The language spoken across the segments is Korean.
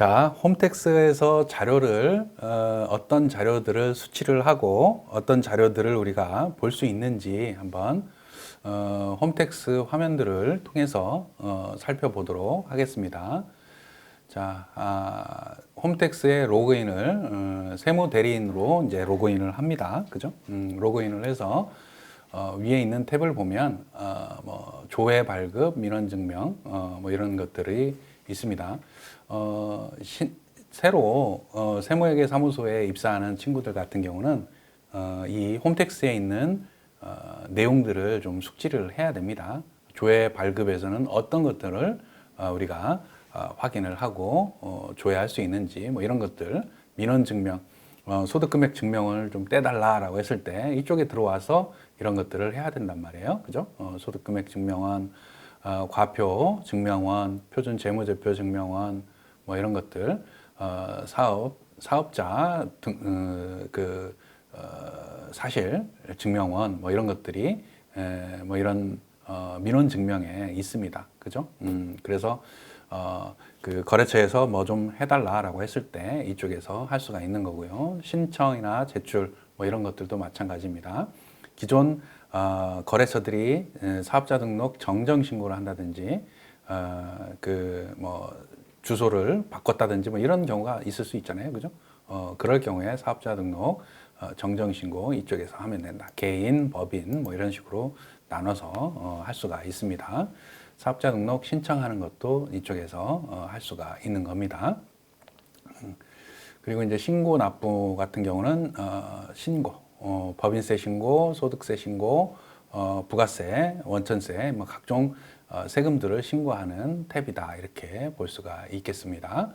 자, 홈택스에서 자료를 어, 어떤 자료들을 수치를 하고 어떤 자료들을 우리가 볼 수 있는지 한번 어, 홈택스 화면들을 통해서 어, 살펴보도록 하겠습니다. 자, 아, 홈택스의 로그인을 어, 세무 대리인으로 이제 로그인을 합니다. 그죠? 음, 로그인을 해서 어, 위에 있는 탭을 보면 어, 뭐 조회 발급, 민원 증명 어, 뭐 이런 것들이 있습니다. 어, 신- 새로 어, 세무회계 사무소에 입사하는 친구들 같은 경우는 어, 이 홈택스에 있는 어, 내용들을 좀 숙지를 해야 됩니다. 조회 발급에서는 어떤 것들을 어, 우리가 어, 확인을 하고 어, 조회할 수 있는지 뭐 이런 것들 민원 증명 어, 소득 금액 증명을 좀 떼달라라고 했을 때 이쪽에 들어와서 이런 것들을 해야 된단 말이에요. 그죠? 어, 소득 금액 증명원, 어, 과표 증명원, 표준 재무제표 증명원 뭐 이런 것들 어, 사업 사업자 등, 어, 그 어, 사실 증명원 뭐 이런 것들이 에, 뭐 이런 어, 민원 증명에 있습니다. 그죠? 음, 그래서 어, 그 거래처에서 뭐 좀 해달라라고 했을 때 이쪽에서 할 수가 있는 거고요. 신청이나 제출 뭐 이런 것들도 마찬가지입니다. 기존 어, 거래처들이 에, 사업자 등록 정정 신고를 한다든지 어, 그뭐 주소를 바꿨다든지 뭐 이런 경우가 있을 수 있잖아요, 그죠? 어, 그럴 경우에 사업자 등록 어, 정정 신고 이쪽에서 하면 된다. 개인, 법인 뭐 이런 식으로 나눠서 어, 할 수가 있습니다. 사업자 등록 신청하는 것도 이쪽에서 어, 할 수가 있는 겁니다. 음, 그리고 이제 신고 납부 같은 경우는 어, 신고, 어, 법인세 신고, 소득세 신고, 어, 부가세, 원천세, 뭐 각종 어, 세금들을 신고하는 탭이다 이렇게 볼 수가 있겠습니다.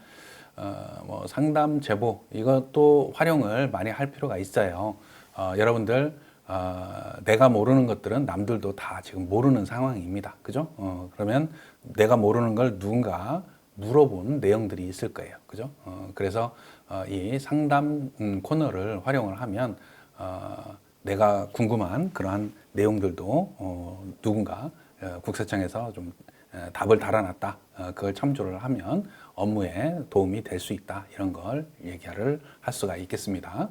어, 뭐 상담 제보 이것도 활용을 많이 할 필요가 있어요. 어, 여러분들 어, 내가 모르는 것들은 남들도 다 지금 모르는 상황입니다. 그죠? 어, 그러면 내가 모르는 걸 누군가 물어본 내용들이 있을 거예요. 그죠? 어, 그래서 어, 이 상담 음, 코너를 활용을 하면 어, 내가 궁금한 그러한 내용들도 어, 누군가 어, 국세청에서 좀 에, 답을 달아놨다. 어, 그걸 참조를 하면 업무에 도움이 될 수 있다. 이런 걸 얘기를 할 수가 있겠습니다.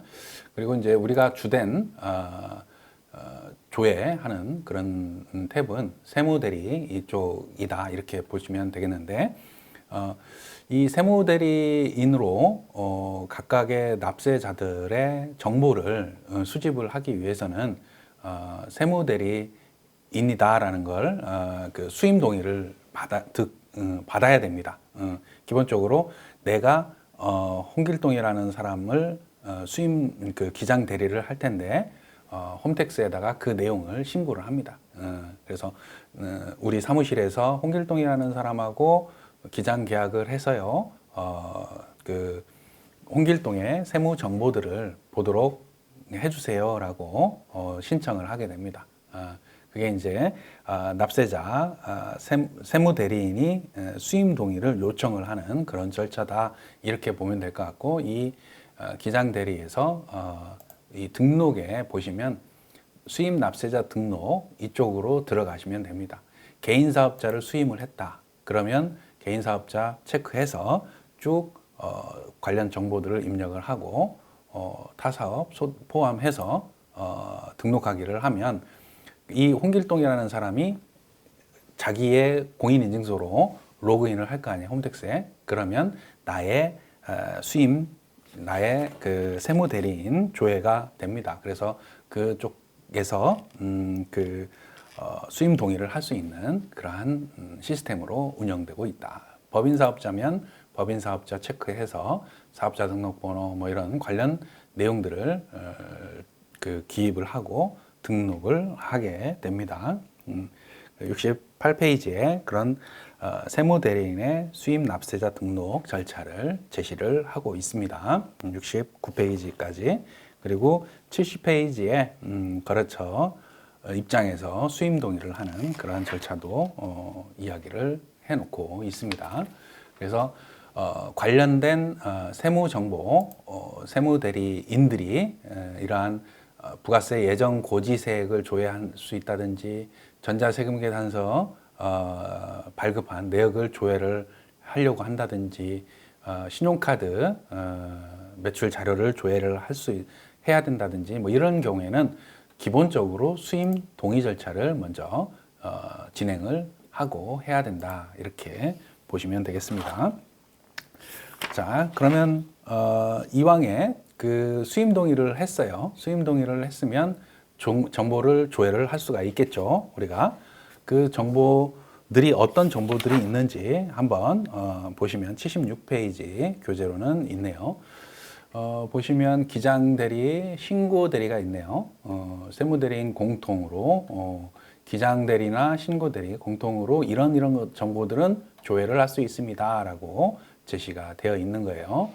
그리고 이제 우리가 주된 어, 어, 조회하는 그런 음, 탭은 세무대리 이쪽이다. 이렇게 보시면 되겠는데 어, 이 세무대리인으로 어, 각각의 납세자들의 정보를 어, 수집을 하기 위해서는 어, 세무대리 인이다라는 걸 어, 그 수임 동의를 받아 득, 음, 받아야 됩니다. 어, 기본적으로 내가 어, 홍길동이라는 사람을 어, 수임 그 기장 대리를 할 텐데 어, 홈택스에다가 그 내용을 신고를 합니다. 어, 그래서 어, 우리 사무실에서 홍길동이라는 사람하고 기장 계약을 해서요. 어, 그 홍길동의 세무 정보들을 보도록 해주세요라고 어, 신청을 하게 됩니다. 아, 그게 이제 아, 납세자 아, 세, 세무 대리인이 에, 수임 동의를 요청을 하는 그런 절차다 이렇게 보면 될 것 같고 이 어, 기장 대리에서 어, 이 등록에 보시면 수임 납세자 등록 이쪽으로 들어가시면 됩니다. 개인 사업자를 수임을 했다. 그러면 개인 사업자 체크해서 쭉 어, 관련 정보들을 입력을 하고 어, 타사업 소- 포함해서 어, 등록하기를 하면 이 홍길동이라는 사람이 자기의 공인인증서로 로그인을 할 거 아니에요 홈택스에. 그러면 나의 어, 수임 나의 그 세무 대리인 조회가 됩니다. 그래서 그쪽에서 음, 그 어, 수임 동의를 할 수 있는 그러한 음, 시스템으로 운영되고 있다. 법인 사업자면 법인 사업자 체크해서 사업자 등록번호 뭐 이런 관련 내용들을 어, 그 기입을 하고 등록을 하게 됩니다. 음, 68페이지에 그런 어, 세무 대리인의 수임 납세자 등록 절차를 제시를 하고 있습니다. 69페이지까지 그리고 70페이지에 음, 거래처 어, 입장에서 수임 동의를 하는 그러한 절차도 어, 이야기를 해놓고 있습니다. 그래서 어, 관련된 어, 세무 정보, 어, 세무 대리인들이 에, 이러한 어, 부가세 예정 고지세액을 조회할 수 있다든지 전자세금 계산서 어, 발급한 내역을 조회를 하려고 한다든지 어, 신용카드 어, 매출 자료를 조회를 할 수 해야 된다든지 뭐 이런 경우에는 기본적으로 수임 동의 절차를 먼저 어, 진행을 하고 해야 된다 이렇게 보시면 되겠습니다. 자 그러면 어, 이왕에 그 수임 동의를 했어요. 수임 동의를 했으면 정, 정보를 조회를 할 수가 있겠죠. 우리가 그 정보들이 어떤 정보들이 있는지 한번 어, 보시면 76페이지 교재로는 있네요. 어, 보시면 기장 대리, 신고 대리가 있네요. 어, 세무 대리인 공통으로 어, 기장 대리나 신고 대리 공통으로 이런 이런 것- 정보들은 조회를 할 수 있습니다라고 제시가 되어 있는 거예요.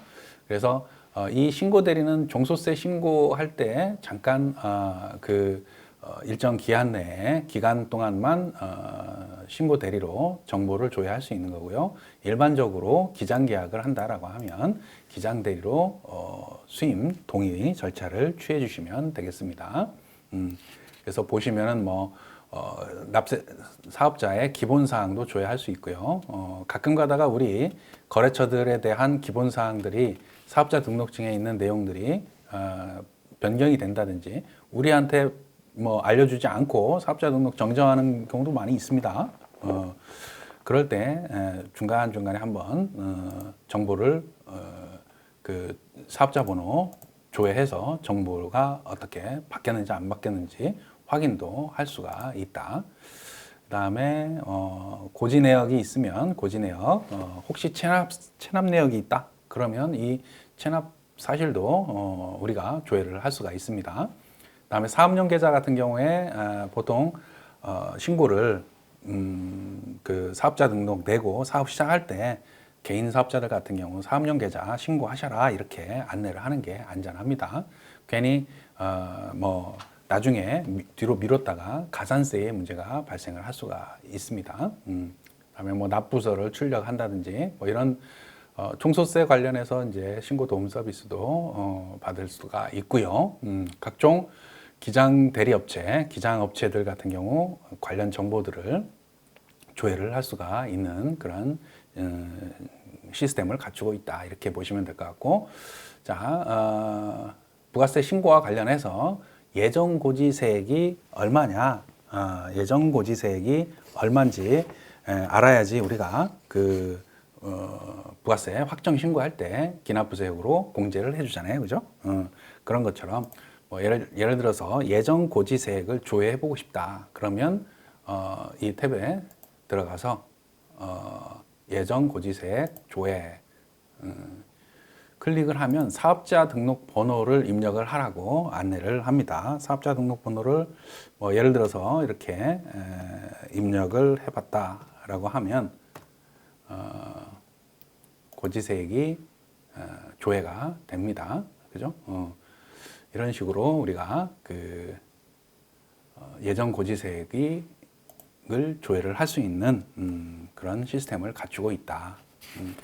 그래서 어, 이 신고 대리는 종소세 신고할 때 잠깐 어, 그 어, 일정 기한 내에 기간 동안만 어, 신고 대리로 정보를 조회할 수 있는 거고요. 일반적으로 기장 계약을 한다라고 하면 기장 대리로 어, 수임 동의 절차를 취해 주시면 되겠습니다. 음, 그래서 보시면은 뭐 어, 납세 사업자의 기본 사항도 조회할 수 있고요. 어, 가끔 가다가 우리 거래처들에 대한 기본 사항들이 사업자 등록증에 있는 내용들이 어, 변경이 된다든지 우리한테 뭐 알려주지 않고 사업자 등록 정정하는 경우도 많이 있습니다. 어, 그럴 때 중간 중간에 한번 어, 정보를 어, 그 사업자 번호 조회해서 정보가 어떻게 바뀌었는지 안 바뀌었는지 확인도 할 수가 있다. 그 다음에 어, 고지 내역이 있으면 고지 내역 어, 혹시 체납 체납 내역이 있다 그러면 이 체납 사실도 어, 우리가 조회를 할 수가 있습니다. 그다음에 사업용 계좌 같은 경우에 아, 보통 어, 신고를 음, 그 사업자 등록 내고 사업 시작할 때 개인 사업자들 같은 경우 사업용 계좌 신고하셔라 이렇게 안내를 하는 게 안전합니다. 괜히 어, 뭐 나중에 미- 뒤로 미뤘다가 가산세의 문제가 발생을 할 수가 있습니다. 음, 그다음에 뭐 납부서를 출력한다든지 뭐 이런 어, 총소세 관련해서 이제 신고 도움 서비스도 어, 받을 수가 있고요. 음, 각종 기장 대리업체, 기장 업체들 같은 경우 관련 정보들을 조회를 할 수가 있는 그런 어, 시스템을 갖추고 있다 이렇게 보시면 될 것 같고 자 어, 부가세 신고와 관련해서 예정 고지세액이 얼마냐 어, 예정 고지세액이 얼마인지 에, 알아야지 우리가 그 어, 부가세 확정 신고할 때 기납부세액으로 공제를 해주잖아요, 그죠? 어, 그런 것처럼 뭐 예를 예를 들어서 예정 고지세액을 조회해 보고 싶다. 그러면 어, 이 탭에 들어가서 어, 예정 고지세액 조회 음, 클릭을 하면 사업자 등록 번호를 입력을 하라고 안내를 합니다. 사업자 등록 번호를 뭐 예를 들어서 이렇게 에, 입력을 해봤다라고 하면 어, 고지세액이 어, 조회가 됩니다. 그죠? 어, 이런 식으로 우리가 그 어, 예정 고지세액이 을 조회를 할 수 있는 음, 그런 시스템을 갖추고 있다. 음.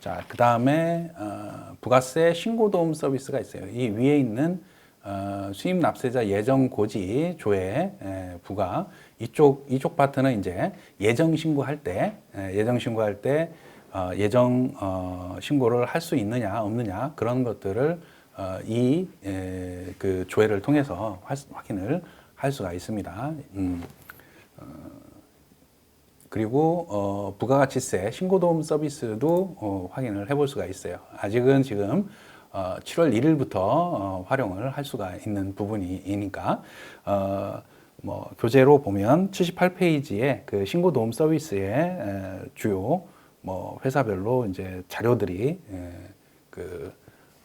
자, 그 다음에 어, 부가세 신고 도움 서비스가 있어요. 이 위에 있는 어, 수입 납세자 예정 고지 조회 에, 부가 이쪽 이쪽 파트는 이제 예정 신고할 때 에, 예정 신고할 때 어, 예정 어, 신고를 할 수 있느냐 없느냐 그런 것들을 어, 이그 조회를 통해서 화- 확인을 할 수가 있습니다. 음. 그리고 어, 부가가치세 신고도움 서비스도 어, 확인을 해볼 수가 있어요. 아직은 지금 어, 7월 1일부터 어, 활용을 할 수가 있는 부분이니까 어, 뭐 교재로 보면 78페이지에 그 신고도움 서비스의 에, 주요 뭐 회사별로 이제 자료들이 에, 그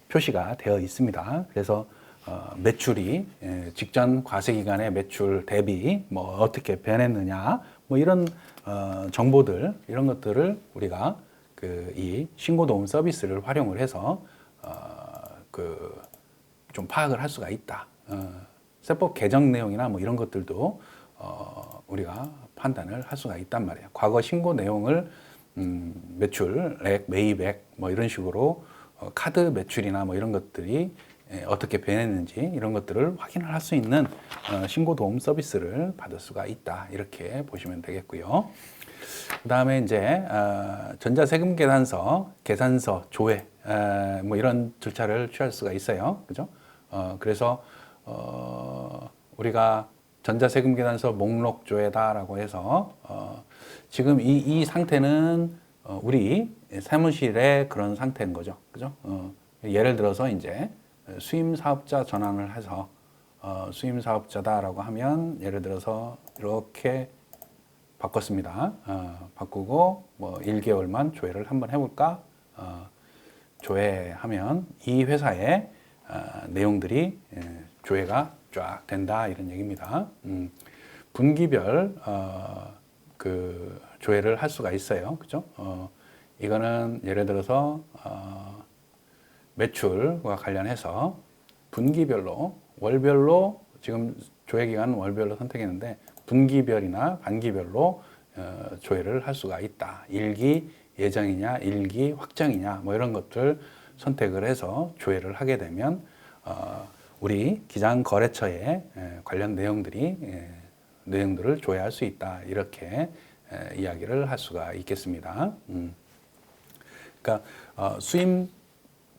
표시가 되어 있습니다. 그래서 어, 매출이 예, 직전 과세 기간의 매출 대비 뭐 어떻게 변했느냐 뭐 이런 어, 정보들 이런 것들을 우리가 그 이 신고 도움 서비스를 활용을 해서 어, 그좀 파악을 할 수가 있다. 어, 세법 개정 내용이나 뭐 이런 것들도 어, 우리가 판단을 할 수가 있단 말이에요. 과거 신고 내용을 음, 매출액, 매입액 뭐 이런 식으로 어, 카드 매출이나 뭐 이런 것들이 예, 어떻게 변했는지 이런 것들을 확인을 할 수 있는 어, 신고 도움 서비스를 받을 수가 있다 이렇게 보시면 되겠고요. 그 다음에 이제 어, 전자세금 계산서, 계산서 조회 에, 뭐 이런 절차를 취할 수가 있어요. 그죠? 어, 그래서 어, 우리가 전자세금 계산서 목록 조회다라고 해서 어, 지금 이, 이 상태는 어, 우리 사무실의 그런 상태인 거죠. 그죠? 어, 예를 들어서 이제 수임 사업자 전환을 해서 어, 수임 사업자다라고 하면 예를 들어서 이렇게 바꿨습니다. 어, 바꾸고 뭐 1개월만 조회를 한번 해볼까? 어, 조회하면 이 회사의 어, 내용들이 예, 조회가 쫙 된다 이런 얘기입니다. 음, 분기별 어, 그 조회를 할 수가 있어요. 그죠? 어, 이거는 예를 들어서 어, 매출과 관련해서 분기별로 월별로 지금 조회 기간은 월별로 선택했는데 분기별이나 반기별로 어, 조회를 할 수가 있다. 일기 예정이냐, 일기 확정이냐, 뭐 이런 것들 선택을 해서 조회를 하게 되면 어, 우리 기장 거래처에 에, 관련 내용들이 에, 내용들을 조회할 수 있다. 이렇게 에, 이야기를 할 수가 있겠습니다. 음. 그러니까 어, 수임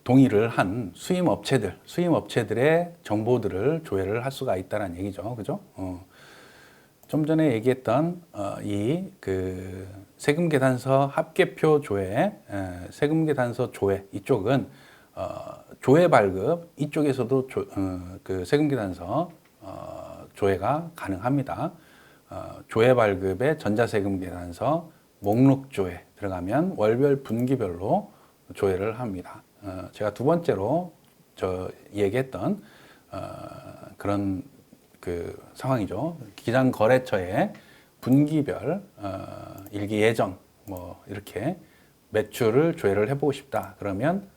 동의를 한 수임 업체들, 수임 업체들의 정보들을 조회를 할 수가 있다는 얘기죠. 그죠? 어. 좀 전에 얘기했던 어, 이그 세금 계산서 합계표 조회, 에, 세금 계산서 조회 이쪽은 어, 조회 발급 이쪽에서도 조, 어, 그 세금 계산서 어, 조회가 가능합니다. 어, 조회 발급의 전자세금 계산서 목록 조회 들어가면 월별 분기별로 조회를 합니다. 어, 제가 두 번째로 저 얘기했던 어, 그런 그 상황이죠. 기장 거래처의 분기별 어, 일기 예정 뭐 이렇게 매출을 조회를 해보고 싶다. 그러면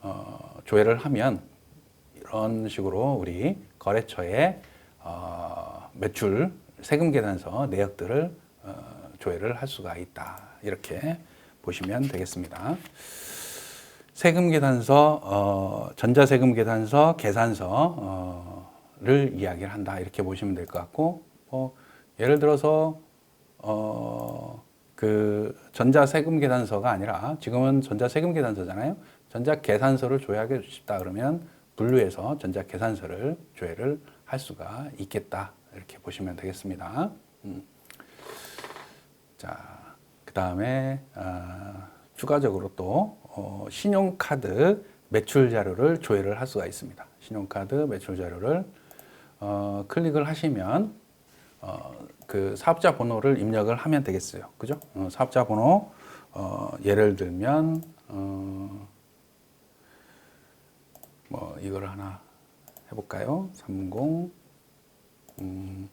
어, 조회를 하면 이런 식으로 우리 거래처의 어, 매출 세금 계산서 내역들을 어, 조회를 할 수가 있다. 이렇게 보시면 되겠습니다. 세금 계산서, 어, 전자세금 계산서, 계산서를 이야기를 한다. 이렇게 보시면 될 것 같고, 어, 예를 들어서, 어, 그 전자세금 계산서가 아니라 지금은 전자세금 계산서잖아요. 전자계산서를 조회하고 싶다 그러면 분류해서 전자계산서를 조회를 할 수가 있겠다. 이렇게 보시면 되겠습니다. 음. 자, 그 다음에, 어, 추가적으로 또, 어, 신용카드 매출 자료를 조회를 할 수가 있습니다. 신용카드 매출 자료를 어, 클릭을 하시면 어, 그 사업자 번호를 입력을 하면 되겠어요. 그죠? 어, 사업자 번호 어, 예를 들면 어, 뭐 이거를 하나 해볼까요? 30 음,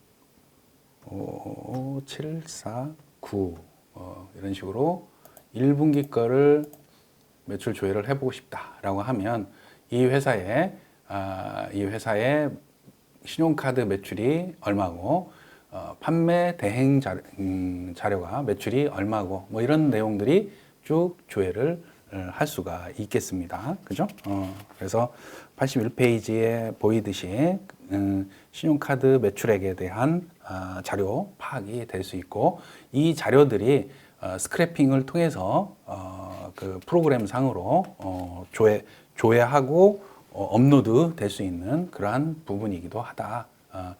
5749 어, 이런 식으로 1분기 거를 매출 조회를 해보고 싶다라고 하면 이 회사의 아, 이 회사의 신용카드 매출이 얼마고 어, 판매 대행 자료, 음, 자료가 매출이 얼마고 뭐 이런 내용들이 쭉 조회를 어, 할 수가 있겠습니다. 그죠? 어, 그래서 81페이지에 보이듯이 음, 신용카드 매출액에 대한 아, 자료 파악이 될 수 있고 이 자료들이 어, 스크래핑을 통해서 어, 그 프로그램 상으로 어, 조회 조회하고 어, 업로드 될 수 있는 그러한 부분이기도 하다. 어,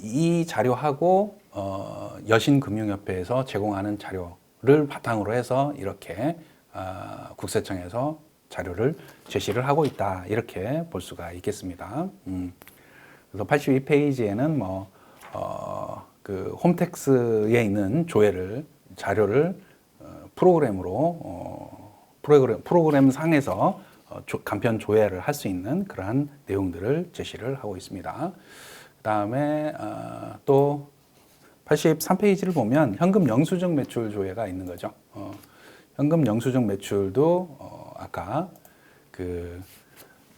이 자료하고 어, 여신금융협회에서 제공하는 자료를 바탕으로 해서 이렇게 어, 국세청에서 자료를 제시를 하고 있다 이렇게 볼 수가 있겠습니다. 음. 그래서 82페이지에는 뭐 어, 그 홈택스에 있는 조회를 자료를 어, 프로그램으로 어, 프로그램 프로그램 상에서 어, 조, 간편 조회를 할 수 있는 그러한 내용들을 제시를 하고 있습니다. 그다음에 어, 또 83페이지를 보면 현금 영수증 매출 조회가 있는 거죠. 어, 현금 영수증 매출도 어, 아까 그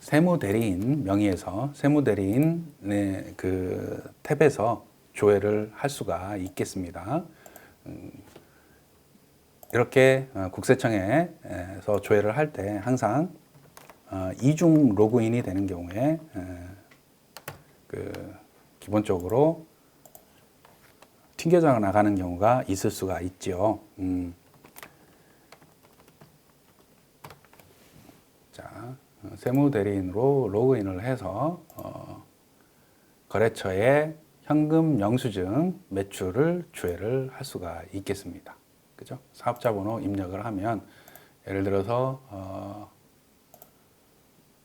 세무 대리인 명의에서 세무 대리인의 그 탭에서 조회를 할 수가 있겠습니다. 음, 이렇게 어, 국세청에서 조회를 할 때 항상 어, 이중 로그인이 되는 경우에 그 기본적으로 튕겨져 나가는 경우가 있을 수가 있지요. 음. 자, 어, 세무 대리인으로 로그인을 해서 어, 거래처에 현금 영수증 매출을 조회를 할 수가 있겠습니다. 그죠? 사업자 번호 입력을 하면 예를 들어서 어,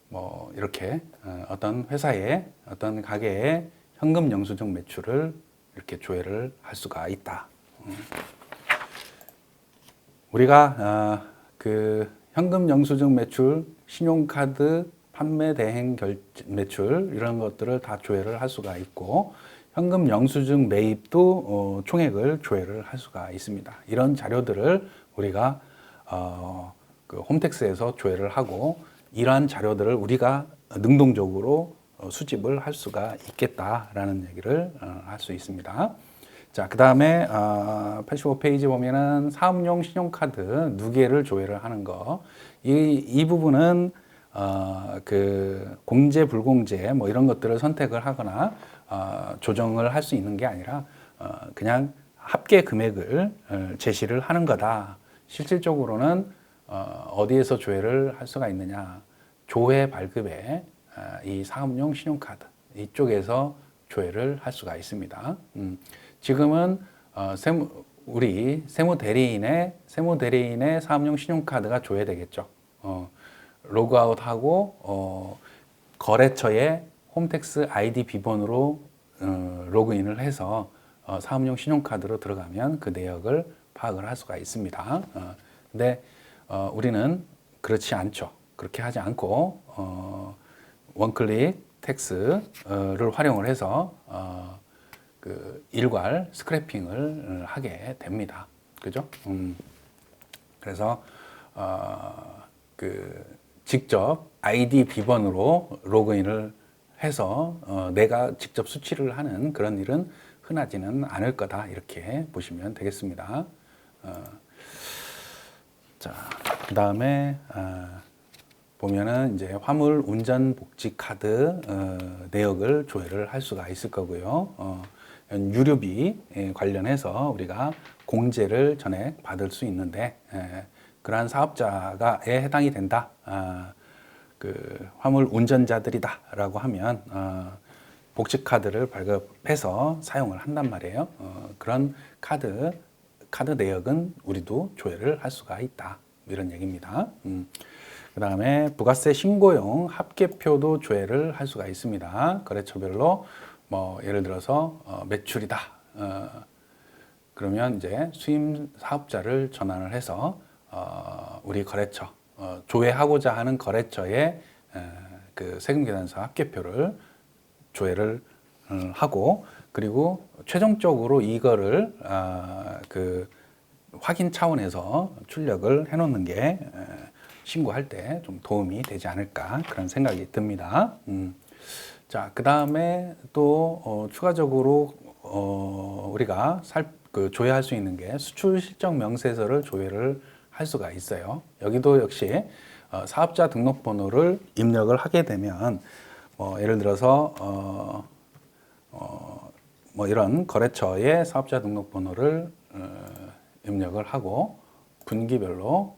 뭐 이렇게 어, 어떤 회사의 어떤 가게의 현금 영수증 매출을 이렇게 조회를 할 수가 있다. 음. 우리가 어, 그 현금 영수증 매출, 신용카드 판매 대행 결 매출 이런 것들을 다 조회를 할 수가 있고 현금 영수증 매입도 어, 총액을 조회를 할 수가 있습니다. 이런 자료들을 우리가 어, 그 홈택스에서 조회를 하고 이러한 자료들을 우리가 능동적으로 어, 수집을 할 수가 있겠다라는 얘기를 어, 할수 있습니다. 자, 그 다음에 어, 85페이지 보면은 사업용 신용카드 누계를 조회를 하는 거. 이, 이 부분은 어, 그 공제, 불공제 뭐 이런 것들을 선택을 하거나 어, 조정을 할 수 있는 게 아니라 어, 그냥 합계 금액을 어, 제시를 하는 거다. 실질적으로는 어, 어디에서 조회를 할 수가 있느냐. 조회 발급에 아, 이 사업용 신용카드 이쪽에서 조회를 할 수가 있습니다. 음, 지금은 어, 세무, 우리 세무 대리인의 세무 대리인의 사업용 신용카드가 조회되겠죠. 어, 로그아웃하고 어, 거래처의 홈택스 아이디 비번으로 어, 로그인을 해서 어, 사업용 신용카드로 들어가면 그 내역을 파악을 할 수가 있습니다. 어, 근데 어, 우리는 그렇지 않죠. 그렇게 하지 않고 어, 원클릭 텍스를 활용을 해서 어, 그 일괄 스크래핑을 하게 됩니다. 그죠? 음, 그래서 어, 그 직접 아이디 비번으로 로그인을 해서 어, 내가 직접 수치를 하는 그런 일은 흔하지는 않을 거다 이렇게 보시면 되겠습니다. 어, 자, 그 다음에 아, 보면은 이제 화물 운전 복지 카드 어, 내역을 조회를 할 수가 있을 거고요. 어, 유료비 관련해서 우리가 공제를 전액 받을 수 있는데 에, 그러한 사업자가에 해당이 된다. 아, 그 화물 운전자들이다라고 하면 어, 복지 카드를 발급해서 사용을 한단 말이에요. 어, 그런 카드 카드 내역은 우리도 조회를 할 수가 있다. 이런 얘기입니다. 음. 그 다음에 부가세 신고용 합계표도 조회를 할 수가 있습니다. 거래처별로 뭐 예를 들어서 어, 매출이다. 어, 그러면 이제 수임 사업자를 전환을 해서 어, 우리 거래처 어, 조회하고자 하는 거래처의 에, 그 세금 계산서 합계표를 조회를 음, 하고 그리고 최종적으로 이거를 아, 그 확인 차원에서 출력을 해놓는 게 에, 신고할 때 좀 도움이 되지 않을까 그런 생각이 듭니다. 음. 자, 그 다음에 또 어, 추가적으로 어, 우리가 살, 그 조회할 수 있는 게 수출 실적 명세서를 조회를 할 수가 있어요. 여기도 역시 어, 사업자 등록번호를 입력을 하게 되면 뭐 예를 들어서 어, 어, 뭐 이런 거래처의 사업자 등록번호를 어, 입력을 하고 분기별로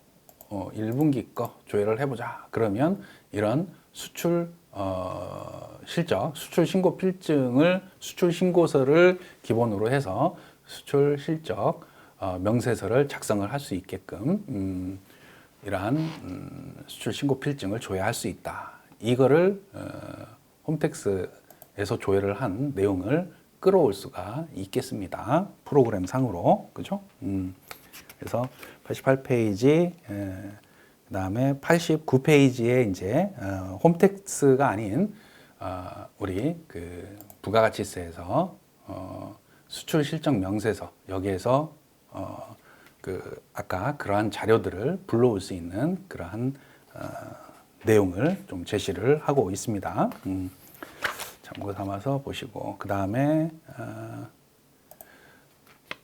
어, 1분기 거 조회를 해보자. 그러면 이런 수출 어, 실적, 수출 신고 필증을 수출 신고서를 기본으로 해서 수출 실적 어, 명세서를 작성을 할 수 있게끔 음, 이러한 음, 수출 신고 필증을 조회할 수 있다. 이거를 어, 홈택스에서 조회를 한 내용을 끌어올 수가 있겠습니다. 프로그램 상으로 그죠? 음, 그래서 88페이지 그 다음에 89페이지에 이제 어, 홈택스가 아닌 어, 우리 그 부가가치세에서 어, 수출 실적 명세서 여기에서 어, 그 아까 그러한 자료들을 불러올 수 있는 그러한 어, 내용을 좀 제시를 하고 있습니다. 음, 참고 삼아서 보시고 그 다음에 어,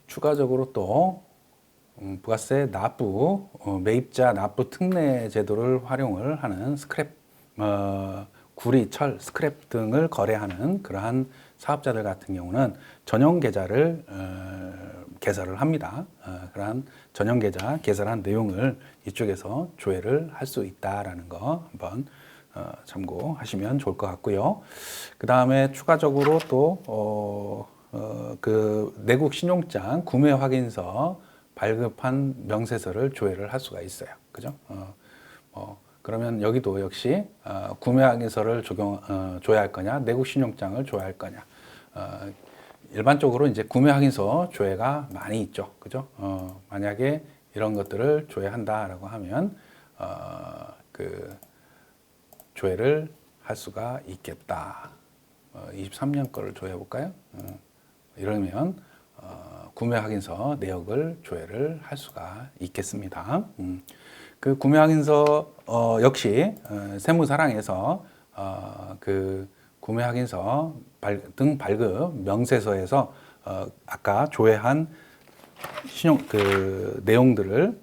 추가적으로 또 음, 부가세 납부 어, 매입자 납부 특례 제도를 활용을 하는 스크랩 어, 구리, 철, 스크랩 등을 거래하는 그러한 사업자들 같은 경우는 전용 계좌를 어, 개설을 합니다. 어, 그러한 전용 계좌 개설한 내용을 이쪽에서 조회를 할 수 있다라는 거 한번 어, 참고하시면 좋을 것 같고요. 그 다음에 추가적으로 또 어, 어, 그 내국 신용장 구매 확인서 발급한 명세서를 조회를 할 수가 있어요. 그죠? 어, 어, 그러면 여기도 역시 어, 구매 확인서를 적용 어, 조회할 거냐, 내국 신용장을 조회할 거냐. 어, 일반적으로 이제 구매 확인서 조회가 많이 있죠. 그죠? 어, 만약에 이런 것들을 조회한다라고 하면 어, 그 조회를 할 수가 있겠다. 어, 23년 거를 조회해 볼까요? 어, 이러면 어, 구매 확인서 내역을 조회를 할 수가 있겠습니다. 음, 그 구매 확인서 어, 역시 어, 세무사랑에서 어, 그 구매 확인서 발, 등 발급 명세서에서 어, 아까 조회한 신용 그 내용들을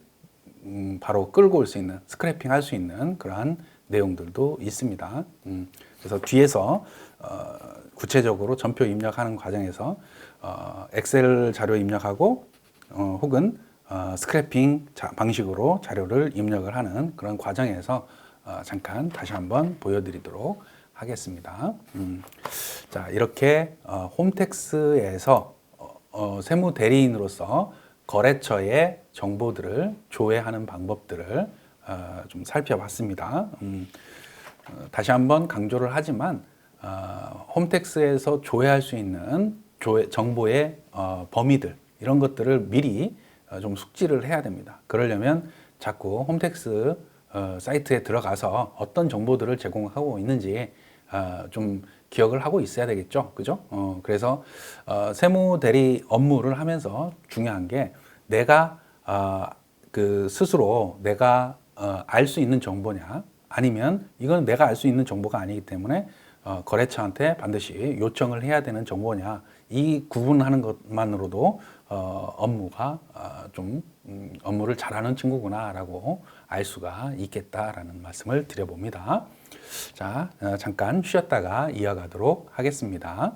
음, 바로 끌고 올 수 있는 스크래핑 할 수 있는 그러한 내용들도 있습니다. 음, 그래서 뒤에서 어, 구체적으로 전표 입력하는 과정에서 어, 엑셀 자료 입력하고 어, 혹은 어, 스크래핑 자, 방식으로 자료를 입력을 하는 그런 과정에서 어, 잠깐 다시 한번 보여드리도록 하겠습니다. 음, 자 이렇게 어, 홈택스에서 어, 어, 세무 대리인으로서 거래처의 정보들을 조회하는 방법들을 어, 좀 살펴봤습니다. 음, 어, 다시 한번 강조를 하지만 어, 홈택스에서 조회할 수 있는 조회, 정보의 어, 범위들 이런 것들을 미리 어, 좀 숙지를 해야 됩니다. 그러려면 자꾸 홈택스 어, 사이트에 들어가서 어떤 정보들을 제공하고 있는지 어, 좀 기억을 하고 있어야 되겠죠, 그죠? 어, 그래서 어, 세무 대리 업무를 하면서 중요한 게 내가 어, 그 스스로 내가 어, 알 수 있는 정보냐? 아니면 이건 내가 알 수 있는 정보가 아니기 때문에 어, 거래처한테 반드시 요청을 해야 되는 정보냐 이 구분하는 것만으로도 어, 업무가 어, 좀 음, 업무를 잘하는 친구구나라고 알 수가 있겠다라는 말씀을 드려봅니다. 자 어, 잠깐 쉬었다가 이어가도록 하겠습니다.